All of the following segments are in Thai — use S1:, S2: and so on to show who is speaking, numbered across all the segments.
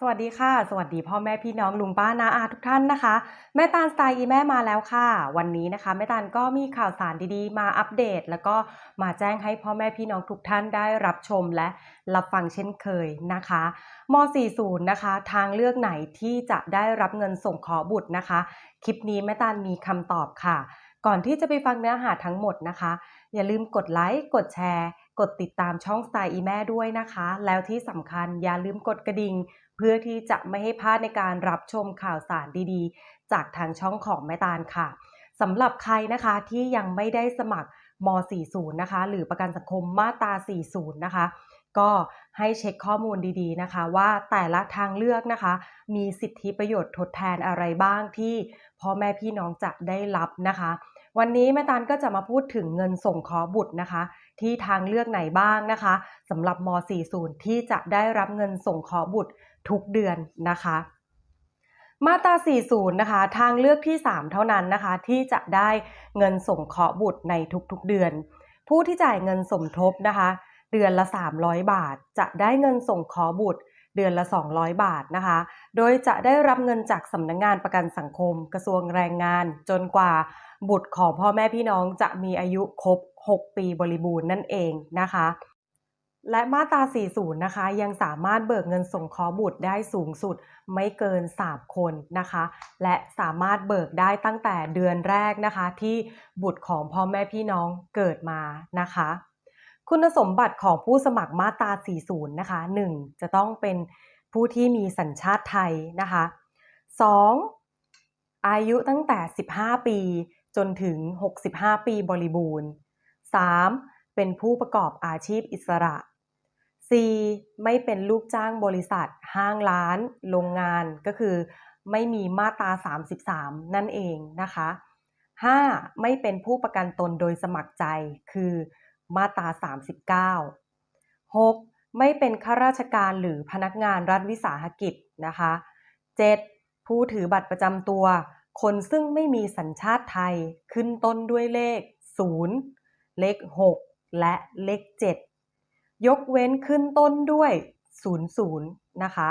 S1: สวัสดีค่ะ สวัสดีพ่อแม่พี่น้องลุงป้าน้าอาทุกท่านนะคะ แม่ตาลสไตล์อีแม่มาแล้วค่ะ วันนี้นะคะ แม่ตาลก็มีข่าวสารดีๆ มาอัปเดต แล้วก็มาแจ้งให้พ่อแม่พี่น้องทุกท่านได้รับชมและรับฟังเช่นเคยนะคะม .40 นะคะ ทางเลือกไหนที่จะได้รับเงินส่งขอบุตรนะคะ คลิปนี้แม่ตาลมีคำตอบค่ะ ก่อนที่จะไปฟังเนื้อหาทั้งหมดนะคะ อย่าลืมกดไลค์กดแชร์ กดติดตามช่องสไตล์อีแม่ด้วยนะคะ แล้วที่สำคัญอย่าลืมกดกระดิ่ง เพื่อที่จะไม่ให้พลาดในการรับชมข่าวสารดีๆ จากทางช่องของแม่ตาลค่ะสำหรับใครนะคะที่ยังไม่ได้สมัครม .40 นะคะ หรือประกันสังคมมาตรา 40 นะคะ ก็ให้เช็คข้อมูลดีๆนะคะ ว่าแต่ละทางเลือกนะคะ มีสิทธิประโยชน์ทดแทนอะไรบ้างที่พ่อแม่พี่น้องจะได้รับนะคะ วันนี้แม่ตาลก็จะมาพูดถึงเงินส่งขอบุตรนะคะ ที่ทางเลือกไหนบ้างนะคะสำหรับม .40 ที่จะได้รับเงินส่งขอบุตรทุกเดือนนะคะ มาตรา 40 นะคะ ทางเลือกที่ 3 เท่านั้นนะคะ ที่จะได้เงินส่งเคราะห์บุตรในทุกๆเดือน ผู้ที่จ่ายเงินสมทบนะคะ เดือนละ 300 บาท จะได้เงินส่งเคราะห์บุตร เดือนละ 200 บาทนะคะ โดยจะได้รับเงินจากสำนักงงานประกันสังคม กระทรวงแรงงาน จนกว่าบุตรของพ่อแม่พี่น้องจะมีอายุครบ 6 ปีบริบูรณ์นั่นเองนะคะ และมาตรา 40 นะคะ ยังสามารถเบิกเงินส่งเคราะห์บุตรได้สูงสุดไม่เกิน 3 คนนะคะ และสามารถเบิกได้ตั้งแต่เดือนแรกนะคะ ที่บุตรของพ่อแม่พี่น้องเกิดมานะคะ คุณสมบัติของผู้สมัครมาตรา 40 นะคะ 1. จะต้องเป็นผู้ที่มีสัญชาติไทยนะคะ 2. อายุตั้งแต่ 15 ปีจนถึง 65 ปีบริบูรณ์ 3. เป็นผู้ประกอบอาชีพอิสระ 4. ไม่เป็นลูกจ้างบริษัท ห้างร้าน โรงงานก็คือไม่มีมาตรา 33 นั่นเองนะคะ 5. ไม่เป็นผู้ประกันตนโดยสมัครใจคือ มาตรา 39 6. ไม่เป็นข้าราชการหรือพนักงานรัฐวิสาหกิจนะคะ 7. ผู้ถือบัตรประจำตัว คนซึ่งไม่มีสัญชาติไทยขึ้นต้นด้วยเลข 0 เลข 6 และเลข 7 ยกเว้นขึ้นต้นด้วย 00 นะคะ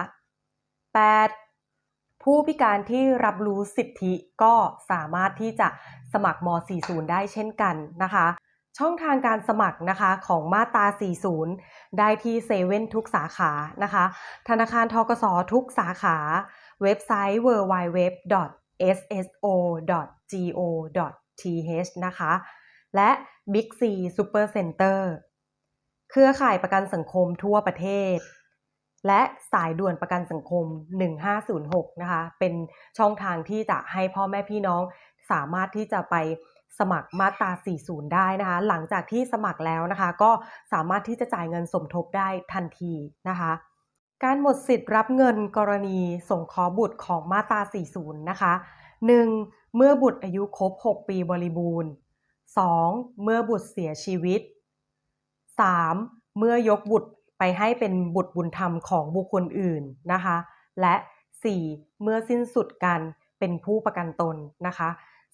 S1: 8. ผู้พิการที่รับรู้สิทธิก็สามารถที่จะสมัครม .40 ได้เช่นกันนะคะ ช่องทางการสมัครนะคะของมาตรา 40 ได้ที่เซเว่นทุกสาขานะคะ ธนาคารทกสทุกสาขา เว็บไซต์ www.sso.go.th นะคะ และ Big C Super Center เครือข่ายประกันสังคมทั่วประเทศ และสายด่วนประกันสังคม 1506 นะคะ เป็นช่องทางที่จะให้พ่อแม่พี่น้องสามารถที่จะไป สมัครมาตรา 40 ได้นะคะ หลังจากที่สมัครแล้วนะคะ ก็สามารถที่จะจ่ายเงินสมทบได้ทันทีนะคะ การหมดสิทธิ์รับเงินกรณีส่งขอบุตรของมาตรา 40 นะคะ 1. เมื่อบุตรอายุครบ 6 ปีบริบูรณ์ 2. เมื่อบุตรเสียชีวิต 3. เมื่อยกบุตรไปให้เป็นบุตรบุญธรรมของบุคคลอื่นนะคะ และ 4. เมื่อสิ้นสุดการเป็นผู้ประกันตนนะคะ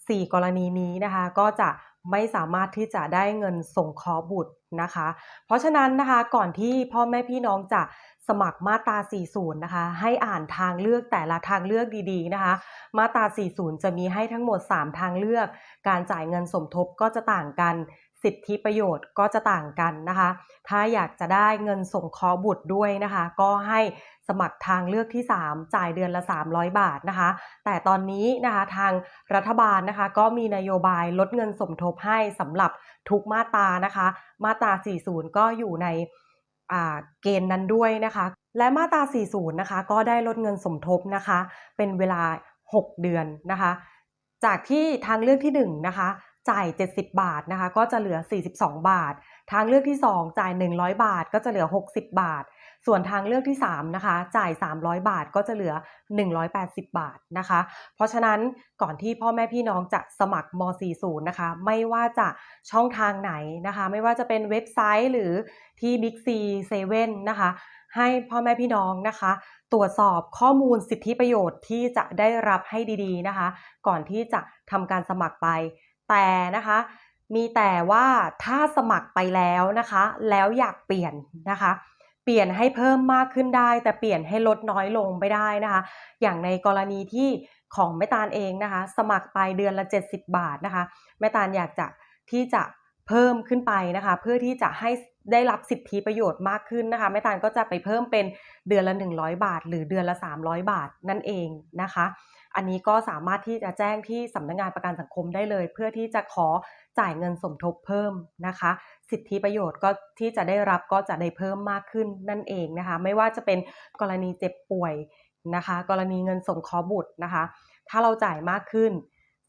S1: 4 กรณีนี้นะคะ ก็จะไม่สามารถที่จะได้เงินส่งคอบุตรนะคะ เพราะฉะนั้นนะคะก่อนที่พ่อแม่พี่น้องจะสมัครมาตรา 40 นะคะ ให้อ่านทางเลือกแต่ละทางเลือกดีๆนะคะ มาตรา 40 จะมีให้ทั้งหมด 3 ทางเลือก การจ่ายเงินสมทบก็จะต่างกัน สิทธิประโยชน์ก็จะต่างกันนะคะ ถ้าอยากจะได้เงินส่งเคราะห์บุตรด้วยนะคะ ก็ให้สมัครทางเลือกที่ 3 จ่ายเดือนละ 300 บาทนะคะ แต่ตอนนี้นะคะทางรัฐบาลนะคะก็มีนโยบายลดเงินสมทบให้สำหรับทุกมาตรานะคะ มาตรา 40 ก็อยู่ในเกณฑ์นั้นด้วยนะคะ และมาตรา 40 นะคะ ก็ได้ลดเงินสมทบนะคะ เป็นเวลา 6 เดือนนะคะ จากที่ทางเลือกที่1นะคะ จ่าย 70 บาทนะคะก็จะเหลือ 42 บาท ทางเลือกที่ 2 จ่าย 100 บาทก็จะเหลือ 60 บาท ส่วนทางเลือกที่3นะคะจ่าย 300 บาทก็จะเหลือ 180 บาทนะคะ เพราะฉะนั้นก่อนที่พ่อแม่พี่น้องจะสมัครม .40 นะคะไม่ว่าจะช่องทางไหนนะคะ ไม่ว่าจะเป็นเว็บไซต์หรือที่ Big C 7นะคะให้พ่อแม่พี่น้องนะคะ ตรวจสอบข้อมูลสิทธิประโยชน์ที่จะได้รับให้ดีๆนะคะ ก่อนที่จะทำการสมัครไป แต่นะคะ มีแต่ว่าถ้าสมัครไปแล้วนะคะ แล้วอยากเปลี่ยนนะคะ เปลี่ยนให้เพิ่มมากขึ้นได้ แต่เปลี่ยนให้ลดน้อยลงไม่ได้นะคะ อย่างในกรณีที่ของแม่ตาลเองนะคะ สมัครไปเดือนละ 70 บาทนะคะแม่ตาลอยากจะที่จะเพิ่มขึ้นไปนะคะ เพื่อที่จะให้ ได้รับสิทธิประโยชน์มากขึ้นนะคะแม่ตาลก็จะไปเพิ่มเป็นเดือนละ 100 บาท หรือเดือนละ 300 บาทนั่นเองนะคะ อันนี้ก็สามารถที่จะแจ้งที่สำนักงงานประกันสังคมได้เลย เพื่อที่จะขอจ่ายเงินสมทบเพิ่มนะคะ สิทธิประโยชน์ก็ที่จะได้รับก็จะได้เพิ่มมากขึ้นนั่นเองนะคะ ไม่ว่าจะเป็นกรณีเจ็บป่วยนะคะ กรณีเงินสงเคราะห์บุตรนะคะ ถ้าเราจ่ายมากขึ้น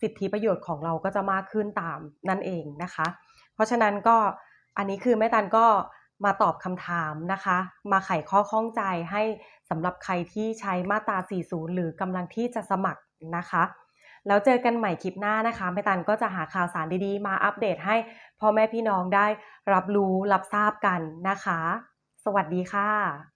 S1: สิทธิประโยชน์ของเราก็จะมากขึ้นตามนั่นเองนะคะ เพราะฉะนั้นก็ อันนี้คือแม่ตันก็มาตอบคำถามนะคะ มาไขข้อข้องใจให้สำหรับใครที่ใช้มาตรา 40 หรือกำลังที่จะสมัครนะคะ แล้วเจอกันใหม่คลิปหน้านะคะแม่ตันก็จะหาข่าวสารดีๆ มาอัปเดตให้พ่อแม่พี่น้องได้รับรู้รับทราบกันนะคะ สวัสดีค่ะ